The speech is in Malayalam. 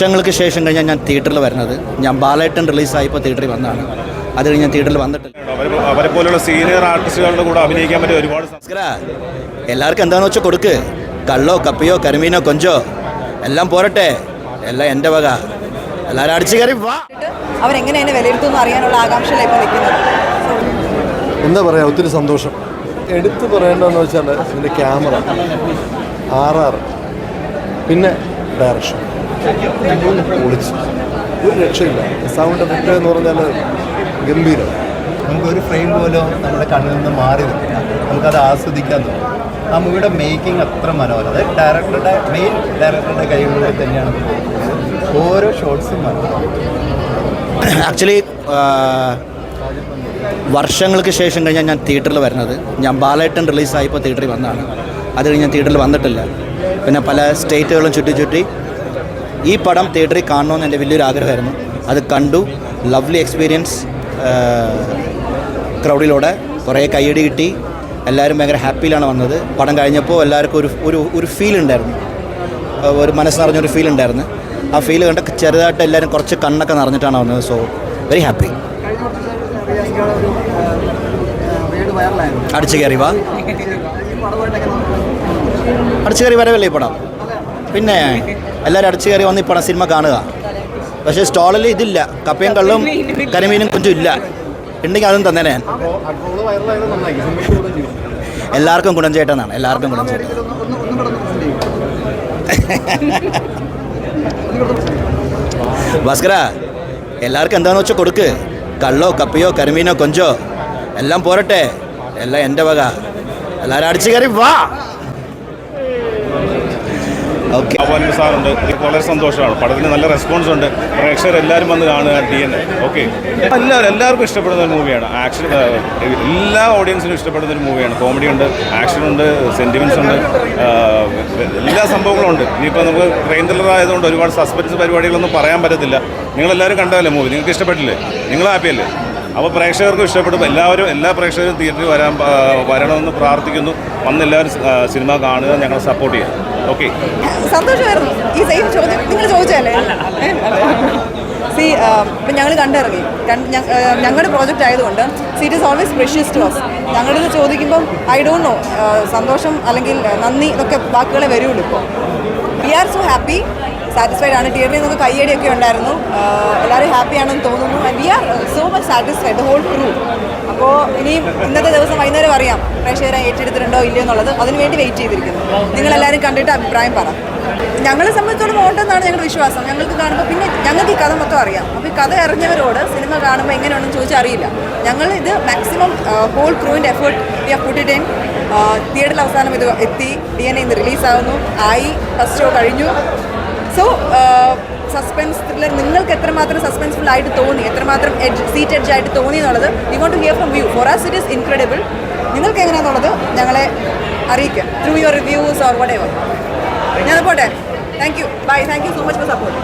വർഷങ്ങൾക്ക് ശേഷം കഴിഞ്ഞാൽ ഞാൻ തിയേറ്ററിൽ വരുന്നത്. ഞാൻ ബാലേട്ടൻ റിലീസായപ്പോൾ തിയേറ്ററിൽ വന്നതാണ്. അത് കഴിഞ്ഞ് ഞാൻ തിയേറ്ററിൽ വന്നിട്ടില്ല. അവരെ പോലെയുള്ള പോലുള്ള സീനിയർ ആർട്ടിസ്റ്റുകളുടെ കൂടെ അഭിനയിക്കാൻ പറ്റിയ ഒരുപാട് എല്ലാവർക്കും എന്താണെന്ന് വെച്ചാൽ കൊടുക്ക്. കള്ളോ കപ്പിയോ കരിമീനോ കൊഞ്ചോ എല്ലാം പോരട്ടെ. എല്ലാം എന്റെ വക. എല്ലാവരും അടിച്ചു കയറി വാ. അവരെങ്ങനെ വിലയിരുത്തുമെന്ന് അറിയാനുള്ള നിൽക്കുന്നത്? എന്താ പറയാ ഒത്തിരി സന്തോഷം. എടുത്തു പറയേണ്ടതെന്ന് വെച്ചാൽ ഇതിന്റെ ക്യാമറ ആർ ആർ പിന്നെ ഡയറക്ഷൻ പൊളിച്ചു ഒരു രക്ഷയില്ല സൗണ്ട് എഫക്റ്റ് എന്ന് പറഞ്ഞാൽ ഗംഭീരം നമുക്കൊരു ഫ്രെയിം പോലും നമ്മുടെ കണ്ണിൽ നിന്ന് മാറി നിൽക്കില്ല നമുക്കത് ആസ്വദിക്കാൻ തോന്നും ആ മൂവിയുടെ മേക്കിംഗ് അത്ര മനോഹരം അതായത് ഡയറക്ടറുടെ മെയിൻ ഡയറക്ടറുടെ കൈകളിലൂടെ തന്നെയാണ് ഓരോ ഷോട്ട്സും മനോഹരം ആക്ച്വലി വർഷങ്ങൾക്ക് ശേഷം കഴിഞ്ഞാൽ ഞാൻ തിയേറ്ററിൽ വരുന്നത്. ഞാൻ ബാലേട്ടൻ റിലീസായപ്പോൾ തിയേറ്ററിൽ വന്നതാണ്. അത് കഴിഞ്ഞ് ഞാൻ തിയേറ്ററിൽ വന്നിട്ടില്ല. പിന്നെ പല സ്റ്റേറ്റുകളും ചുറ്റി ചുറ്റി ഈ പടം തിയേറ്ററിൽ കാണണമെന്ന് എന്റെ വലിയൊരു ആഗ്രഹമായിരുന്നു. അത് കണ്ടു. ലവ്ലി എക്സ്പീരിയൻസ് ക്രൗഡിലൂടെ കുറേ കൈയടി കിട്ടി. എല്ലാവരും ഭയങ്കര ഹാപ്പിയിലാണ് വന്നത്. പടം കഴിഞ്ഞപ്പോൾ എല്ലാവർക്കും ഒരു ഒരു ഒരു ഫീൽ ഉണ്ടായിരുന്നു. ഒരു മനസ്സ് നിറഞ്ഞൊരു ഫീൽ ഉണ്ടായിരുന്നു. ആ ഫീൽ കണ്ട് ചെറുതായിട്ട് എല്ലാവരും കുറച്ച് കണ്ണൊക്കെ നിറഞ്ഞിട്ടാണ് വന്നത്. സോ വെരി ഹാപ്പി അടിച്ചു കയറി വാ. അടിച്ചു കയറി വരവല്ലേ ഈ പടം? പിന്നെ എല്ലാവരും അടിച്ചു കയറി വന്ന് ഇപ്പോൾ സിനിമ കാണുക. പക്ഷേ സ്റ്റാളിൽ ഇതില്ല. കപ്പയും കള്ളും കരിമീനും കൊഞ്ചും ഇല്ല. ഉണ്ടെങ്കിൽ അതും തന്നെ ഞാൻ. എല്ലാവർക്കും ഗുണം ചേട്ടനാണ് എല്ലാവർക്കും ഗുണം ചേട്ടൻ ഭാസ്കര എല്ലാവർക്കും എന്താണെന്ന് വെച്ചാൽ കൊടുക്ക്. കള്ളോ കപ്പിയോ കരിമീനോ കൊഞ്ചോ എല്ലാം പോരട്ടെ. എല്ലാം എന്റെ വക. എല്ലാവരും അടിച്ചു കയറി വാ. അവൻ സാറുണ്ട്. വളരെ സന്തോഷമാണ്. പടത്തിന് നല്ല റെസ്പോൺസ് ഉണ്ട്. പ്രേക്ഷകർ എല്ലാവരും വന്ന് കാണുക ടി എൻ ഓക്കെ എല്ലാവരും എല്ലാവർക്കും ഇഷ്ടപ്പെടുന്ന ഒരു മൂവിയാണ് ആക്ഷൻ എല്ലാ ഓഡിയൻസിനും ഇഷ്ടപ്പെടുന്ന ഒരു മൂവിയാണ് കോമഡി ഉണ്ട് ആക്ഷൻ ഉണ്ട് സെന്റിമെന്റ്സ് ഉണ്ട് എല്ലാ സംഭവങ്ങളും ഉണ്ട്. ഇനിയിപ്പോൾ നമുക്ക് ട്രെയിൻ ത്രില്ലർ ആയതുകൊണ്ട് ഒരുപാട് സസ്പെൻസ് പരിപാടികളൊന്നും പറയാൻ പറ്റത്തില്ല. നിങ്ങളെല്ലാവരും കണ്ടതല്ലേ മൂവി നിങ്ങൾക്ക് ഇഷ്ടപ്പെട്ടില്ലേ? നിങ്ങൾ ഹാപ്പിയല്ലേ അപ്പോൾ പ്രേക്ഷകർക്കും ഇഷ്ടപ്പെടും. എല്ലാവരും എല്ലാ പ്രേക്ഷകരും തിയേറ്ററിൽ വരാൻ വരണമെന്ന് പ്രാർത്ഥിക്കുന്നു. വന്ന് എല്ലാവരും സിനിമ കാണുക ഞങ്ങളെ സപ്പോർട്ട് ചെയ്യുക. ഓക്കെ സന്തോഷമായിരുന്നു. ഈ സെയിം ചോദ്യം നിങ്ങൾ ചോദിച്ചല്ലേ സി ഇപ്പം ഞങ്ങൾ കണ്ടിറങ്ങി. ഞങ്ങളുടെ പ്രോജക്റ്റ് ആയതുകൊണ്ട് see it is always precious to us ഞങ്ങളിത് ചോദിക്കുമ്പം ഐ ഡോണ്ട് നോ സന്തോഷം അല്ലെങ്കിൽ നന്ദി ഇതൊക്കെ വാക്കുകളെ വരുള്ളൂ ഇപ്പോൾ we are so happy satisfied ആണ്. തിയേറ്ററിൽ നമുക്ക് കയ്യടിയൊക്കെ ഉണ്ടായിരുന്നു. എല്ലാവരും ഹാപ്പി ആണെന്ന് തോന്നുന്നു. And we are so much satisfied whole crew അപ്പോൾ ഇനിയും ഇന്നത്തെ ദിവസം വൈകുന്നേരം അറിയാം പ്രേക്ഷകരെ ഏറ്റെടുത്തിട്ടുണ്ടോ ഇല്ലയോ എന്നുള്ളത്. അതിനുവേണ്ടി വെയിറ്റ് ചെയ്തിരിക്കുന്നു. നിങ്ങളെല്ലാവരും കണ്ടിട്ട് അഭിപ്രായം പറ. ഞങ്ങളെ സംബന്ധിച്ചോളം ഓട്ടെന്നാണ് ഞങ്ങളുടെ വിശ്വാസം. ഞങ്ങൾക്ക് കാണുമ്പോൾ പിന്നെ ഞങ്ങൾക്ക് ഈ കഥ മൊത്തം അറിയാം. അപ്പോൾ ഈ കഥ അറിഞ്ഞവരോട് സിനിമ കാണുമ്പോൾ എങ്ങനെയാണെന്ന് ചോദിച്ചാൽ അറിയില്ല. ഞങ്ങൾ ഇത് maximum whole ക്രൂവിന്റെ effort we have put in തിയേറ്ററിൽ അവസാനം ഇത് എത്തി. ഡി എൻ ഇന്ന് റിലീസാകുന്നു ആയി. ഫസ്റ്റ് ഷോ കഴിഞ്ഞു. സോ സസ്പെൻസ് ത്രില്ലർ നിങ്ങൾക്ക് എത്രമാത്രം സസ്പെൻസ്ഫുൾ ആയിട്ട് തോന്നി? എത്രമാത്രം എഡ്ജ് സീറ്റ് എഡ്ജ് ആയിട്ട് തോന്നി എന്നുള്ളത് we want to hear from view for as it is incredible നിങ്ങൾക്ക് എങ്ങനെയാണെന്നുള്ളത് ഞങ്ങളെ അറിയിക്കുക. Through your reviews or what ever പോട്ടെ. Thank you bye thank you so much for support